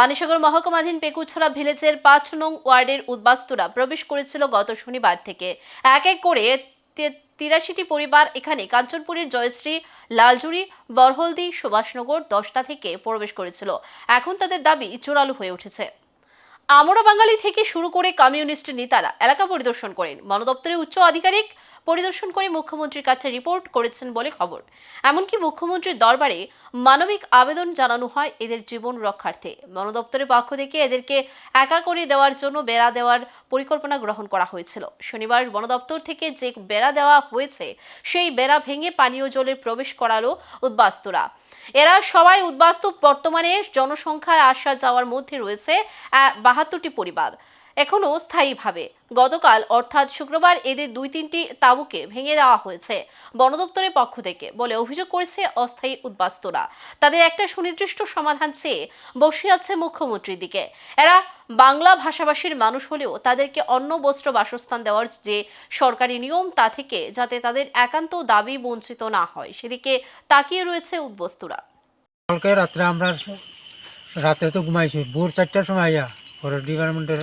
পানিসাগর মহকুমাধীন পেকুছড়া ভিলেজের পাঁচ নং ওয়ার্ডের উদ্বাস্তুরা প্রবেশ করেছিল গত শনিবার থেকে। এক এক করে তিরাশিটি পরিবার এখানে কাঞ্চনপুরের জয়শ্রী, লালজুড়ি, বরহলদি, সুভাষনগর দশটা থেকে প্রবেশ করেছিল। এখন তাদের দাবি জোরালো হয়ে উঠেছে। আমরা বাঙালি থেকে শুরু করে কমিউনিস্ট নেতারা এলাকা পরিদর্শন করেন। বন দপ্তরের উচ্চ আধিকারিক পরিদর্শন করে মুখ্যমন্ত্রীর কাছে রিপোর্ট করেছেন বলে খবর। এমনকি মুখ্যমন্ত্রীর দরবারে মানবিক আবেদন জানানো হয় এদের জীবন রক্ষার্থে। বন দপ্তরের পক্ষ থেকে এদেরকে একা করে দেওয়ার জন্য বেড়া দেওয়ার পরিকল্পনা গ্রহণ করা হয়েছিল। শনিবার বন দপ্তর থেকে যে বেড়া দেওয়া হয়েছে, সেই বেড়া ভেঙে পানীয় জলের প্রবেশ করালো উদ্বাস্তুরা। এরা সবাই উদ্বাস্তু বর্তমানে জনসংখ্যায় আসা যাওয়ার মধ্যে রয়েছে বাহাত্তরটি পরিবার। এখনও স্থায়ীভাবে। গতকাল, অর্থাৎ শুক্রবার, এদের দুই তিনটি তাঁবুকে ভেঙে দেওয়া হয়েছে বন দপ্তরের পক্ষ থেকে বলে অভিযোগ করেছে অস্থায়ী উদ্বাস্তুরা। তাদের একটা সুনির্দিষ্ট সমাধান চেয়ে বসে আছে মুখ্যমন্ত্রীর দিকে। এরা বাংলা ভাষাভাষীর মানুষ হলেও তাদেরকে অন্য বস্ত্র, বাসস্থান দেওয়ার যে সরকারি নিয়ম তা থেকে যাতে তাদের একান্ত দাবি বঞ্চিত না হয়, সেদিকে তাকিয়ে রয়েছে উদ্বস্তুরা। রাত্রে আমরা, রাত্রে তো ঘুমাইছি, ভোর চারটার সময় ফরেস্ট ডিপার্টমেন্টের